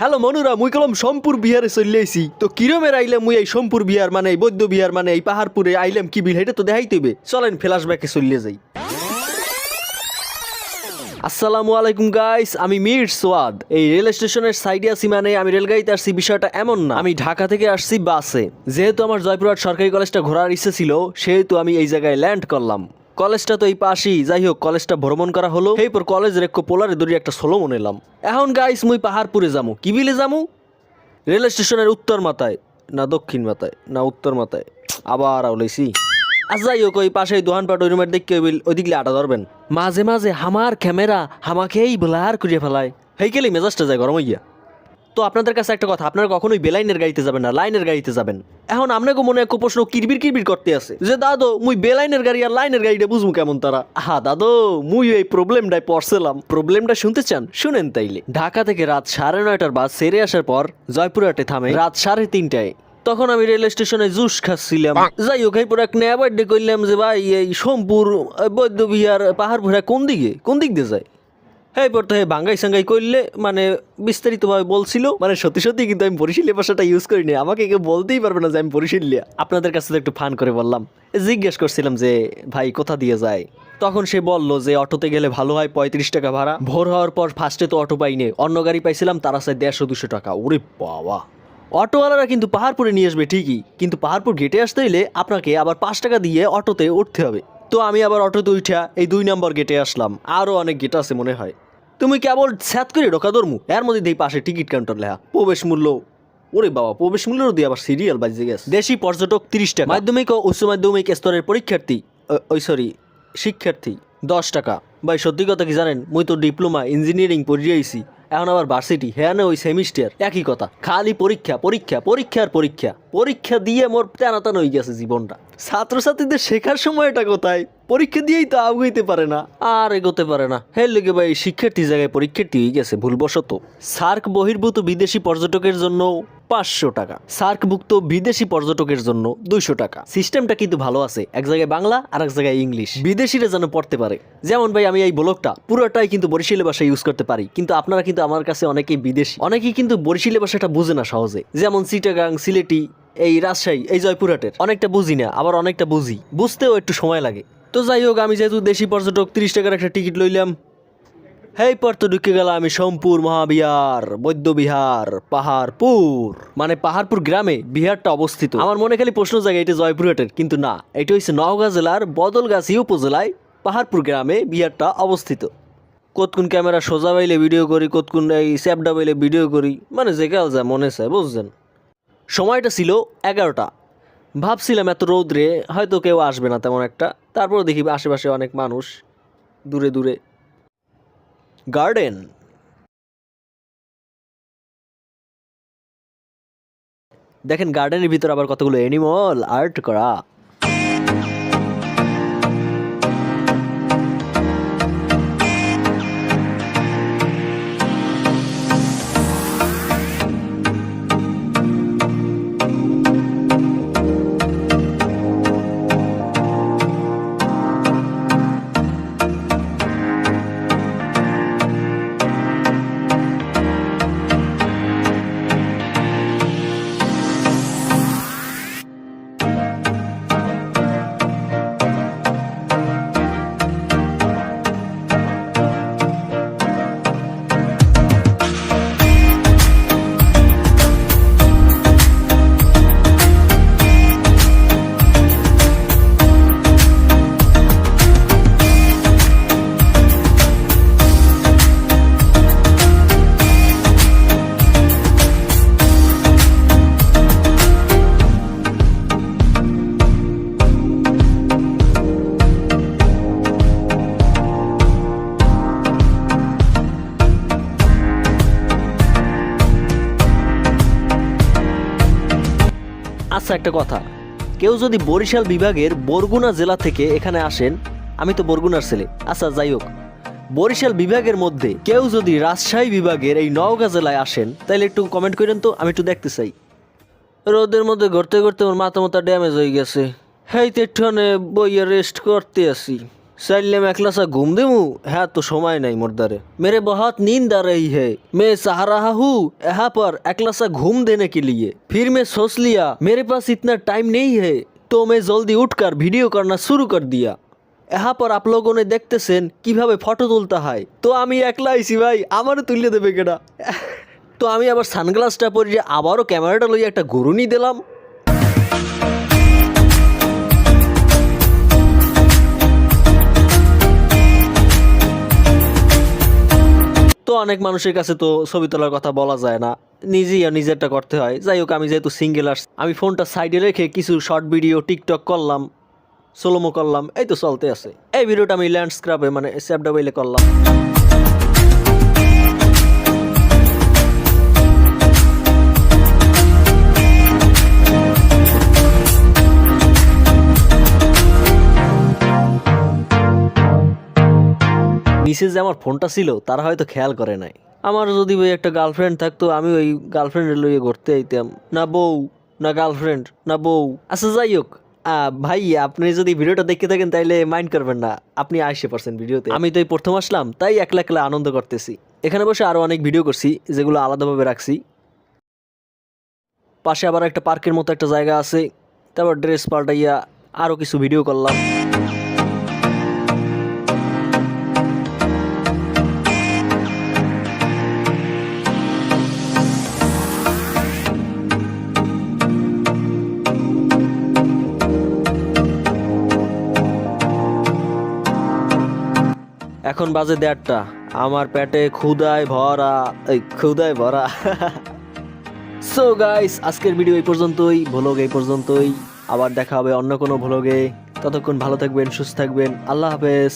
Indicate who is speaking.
Speaker 1: Hello মনুরা, মুই কলম সোমপুর বিহারে চলে আইছি। তো কিরমের আইলাম মুই এই সোমপুর বিহার মানে এই বৈদ্য বিহার মানে এই পাহাড়পুরে আইলাম কি বিল এটা তো দেখাই তৈবে চলেন ফ্ল্যাশ ব্যাকে চলে যাই। আসসালামু আলাইকুম গাইস আমি মির সোয়াদ। এই রেল স্টেশনের সাইডে আছি মানে আমি রেলগাড়িতে আসছি, বিষয়টা এমন না। আমি ঢাকা থেকে আসছি বাসে। যেহেতু আমার জয়পুরহাট সরকারি কলেজটা ঘোরার ইচ্ছে ছিল, সেহেতু আমি এই জায়গায় ল্যান্ড করলাম। কলেজটা তো এই পাশেই। যাই হোক, কলেজটা ভ্রমণ করা হলো। এরপর কলেজের এক পোলারে দড়ি একটা সোলো মনে এলাম। এখন গাইস মুই পাহাড়পুরে যামু। কি বিলে যামু? রেল স্টেশনের উত্তর মাথায়, না দক্ষিণ মাথায়, না উত্তর মাথায়। আবার আউলাইছি। আর যাই হোক, ওই পাশে দোকানপাট ওই রুমের দেখে ওই দিকলে আটা ধরবেন। মাঝে মাঝে হামার ক্যামেরা হামাকেই ব্লার করিয়ে ফেলায়। হেইকেলি মেজাজটা যায় গরম হইয়া। তো আপনাদের কাছে একটা কথা, আপনারা কখনোই বেলাইনের গাড়িতে যাবেন না, লাইনের গাড়িতে যাবেন। এখন আপনাকে মনে এক প্রশ্ন কিরবির কিরবির করতে আছে? যে দাদু, মুই বেলাইনের গাড়ি আর লাইনের গাড়িটা বুঝব কেমন তারা? হা দাদু, মুই এই প্রবলেমটাই পড়ছিলাম। প্রবলেমটা শুনতে চান? শুনেন তাইলে। ঢাকা থেকে রাত সাড়ে নয়টার বাস সেরে আসার পর জয়পুরহাটে থামে রাত সাড়ে তিনটায়। তখন আমি রেল স্টেশনে জুস খাচ্ছিলাম। যাই হোক এই পরে বার্থডে করলাম যে, ভাই, এই সোমপুর বৈদ্যবিহার বৈদ্য পাহাড় ভরা কোন দিকে? কোন দিক দিয়ে যায়? হ্যাঁ পর তো বাঙ্গাই সাঙ্গাই করলে মানে বিস্তারিতভাবে বলছিল। মানে সত্যি সত্যি কিন্তু আমি বরিশালি ভাষাটা ইউজ করিনি। আমাকে কেউ বলতেই পারবে না যে আমি বরিশালিয়া। আপনাদের কাছে তো একটু ফান করে বললাম। জিজ্ঞেস করছিলাম যে, ভাই, কোথা দিয়ে যায়? তখন সে বলল যে, অটোতে গেলে ভালো হয় পঁয়ত্রিশ টাকা ভাড়া। ভোর হওয়ার পর ফার্স্টে তো অটো পাইনি অন্য গাড়ি পাইছিলাম, তারা চাই দেড়শো, দুশো টাকা। ওরে বাবা! অটোওয়ালারা কিন্তু পাহাড়পুরে নিয়ে আসবে ঠিকই। কিন্তু পাহাড়পুর গেটে আসতে হলে আপনাকে আবার পাঁচ টাকা দিয়ে অটোতে উঠতে হবে। তো আমি আবার অটোতে উঠা এই দুই নম্বর গেটে আসলাম। আরও অনেক গেট আছে মনে হয়। তুমি কেবল স্যাত করে ঢোকা ধরমু। এর মধ্যে দেই পাশে টিকিট কাউন্টার লেখা। প্রবেশ মূল্য, ওরে বাবা, প্রবেশ মূল্যেরও দিয়ে আবার সিরিয়াল বাজে গেছে। দেশি পর্যটক তিরিশ টাকা। মাধ্যমিক ও উচ্চ মাধ্যমিক স্তরের পরীক্ষার্থী ওই সরি শিক্ষার্থী, দশ টাকা। ভাই, সত্যি কথা কি জানেন? মুই তো ডিপ্লোমা ইঞ্জিনিয়ারিং পড়িয়েছি এখন আবার ভার্সিটি হ্যাঁ ওই সেমিস্টার একই কথা। খালি পরীক্ষা পরীক্ষা পরীক্ষার পরীক্ষা। পরীক্ষা দিয়ে মোর টানাতান হয়ে গেছে জীবনটা। ছাত্রছাত্রীদের শেখার সময়টা কোথায়? পরীক্ষা দিয়েই তো আগুইতে পারে না, আর এগোতে পারে না। হে লেগে ভাই, শিক্ষার্থী জায়গায় পরীক্ষার্থী হয়ে গেছে, ভুলবশত। সার্ক বহির্ভূত বিদেশি পর্যটকের জন্য পাঁচশো টাকা। সার্কভুক্ত বিদেশি পর্যটকের জন্য দুইশো টাকা। সিস্টেমটা কিন্তু ভালো আছে, এক জায়গায় বাংলা আর এক জায়গায় ইংলিশ। বিদেশিরা যেন পড়তে পারে। যেমন ভাই, আমি এই ব্লগটা পুরোটাই কিন্তু বরিশালী ভাষা ইউজ করতে পারি। কিন্তু আপনারা কিন্তু আমার কাছে অনেকেই বিদেশি। অনেকেই কিন্তু বরিশালী ভাষাটা বুঝে না সহজে। যেমন চিটাগাং, সিলেটি, এই রাজশাহী, এই জয়পুরহাটের। অনেকটা বুঝি না, আবার অনেকটা বুঝি। বুঝতেও একটু সময় লাগে। তো যাই হোক, আমি যেহেতু দেশি পর্যটক, তিরিশ টাকার একটা টিকিট লইলাম। হেই পর তো ঢুকে গেলাম আমি সোমপুর মহাবিহার বৈদ্যবিহার পাহাড়পুর। মানে পাহাড়পুর গ্রামে বিহারটা অবস্থিত। আমার মনে খালি প্রশ্ন জায়গা এটা জয়পুরহাটের, কিন্তু না। এটা হচ্ছে নওগাঁ জেলার বদলগাছি উপজেলায় পাহাড়পুর গ্রামে বিহারটা অবস্থিত। কতক্ষণ ক্যামেরা সোজা বাইলে ভিডিও করি, কতক্ষণ এই স্যাপডা বাইলে ভিডিও করি মানে যে কাল যা মনে চায়, বুঝছেন? সময়টা ছিল এগারোটা। ভাবছিলাম এত রৌদ্রে, হয়তো কেউ আসবে না তেমন একটা। তারপর দেখি আশেপাশে অনেক মানুষ, দূরে দূরে। গার্ডেন। দেখেন, গার্ডেনের ভিতর আবার কতগুলো অ্যানিমল আর্ট করা। আচ্ছা একটা কথা। কেউ যদি বরিশাল বিভাগের বরগুনা জেলা থেকে এখানে আসেন, আমি তো বরগুনার ছেলে। আচ্ছা যাই হোক। বরিশাল বিভাগের মধ্যে কেউ যদি রাজশাহী বিভাগের এই নওগাঁ জেলায় আসেন তাহলে একটু কমেন্ট করেন তো, আমি একটু দেখতে চাই। রোদের মধ্যে ঘুরতে ঘুরতে আমার মাথা মাথা ড্যামেজ হয়ে গেছে। হেই তেঠনে বইয়ে রেস্ট করতে আসি। চাইলে मैं একলা सा घूम देमू হ্যাঁ তো সময় নাই মোরদারে मेरे बहुत नींद आ रही है मैं सहा रहा हूँ यहाँ पर एकला सा घूम देने के लिए फिर मैं सोच लिया मेरे पास इतना टाइम नहीं है तो मैं जल्दी उठकर वीडियो करना शुरू कर दिया यहाँ पर आप लोगों ने দেখতেছেন কিভাবে ফটো তুলতে হয় তো আমি একলা আইছি ভাই আমারও তুলে দেবে কেডা তো আমি আবার সানগ্লাসটা পরে আবারও ক্যামেরাটা লইয়া একটা গরুনি দিলাম তো অনেক মানুষের কাছে তো ছবি তোলার কথা বলা যায় না। নিজেই নিজেরটা করতে হয়। যাই হোক, আমি যেহেতু সিঙ্গেল আস আমি ফোনটা সাইডে রেখে কিছু শর্ট ভিডিও টিকটক করলাম সোলোমো করলাম, এই তো চলতে আছে। এই ভিডিওটা আমি ল্যান্ডস্ক্রাপে মানে স্যাপডাবাইলে করলাম। নিচে যে আমার ফোনটা ছিল, তারা হয়তো খেয়াল করে নাই। আমার যদি ওই একটা গার্লফ্রেন্ড থাকতো, আমি ওই গার্লফ্রেন্ডের লইয়ে ঘুরতে আইতাম। না বউ, না গার্লফ্রেন্ড, না বউ। আচ্ছা যাই হোক। ভাই, আপনি যদি ভিডিওটা দেখতে থাকেন, তাইলে মাইন্ড করবেন না। আপনি আশি পার্সেন্ট ভিডিওতে। আমি তো এই প্রথম আসলাম, তাই একলা একলা আনন্দ করতেছি। এখানে বসে আরও অনেক ভিডিও করছি, যেগুলো আলাদাভাবে রাখছি। পাশে আবার একটা পার্কের মতো একটা জায়গা আছে। তারপর ড্রেস পাল্টাইয়া আরও কিছু ভিডিও করলাম। এখন বাজে দেড়টা। আমার পেটে ক্ষুদায় ভরা, এই ক্ষুদায় ভরা। সো গাইস আজকের ভিডিও এই পর্যন্তই ভ্লগ এই পর্যন্তই। আবার দেখা হবে অন্য কোনো ভ্লগে ততক্ষণ ভালো থাকবেন, সুস্থ থাকবেন। আল্লাহ হাফেজ।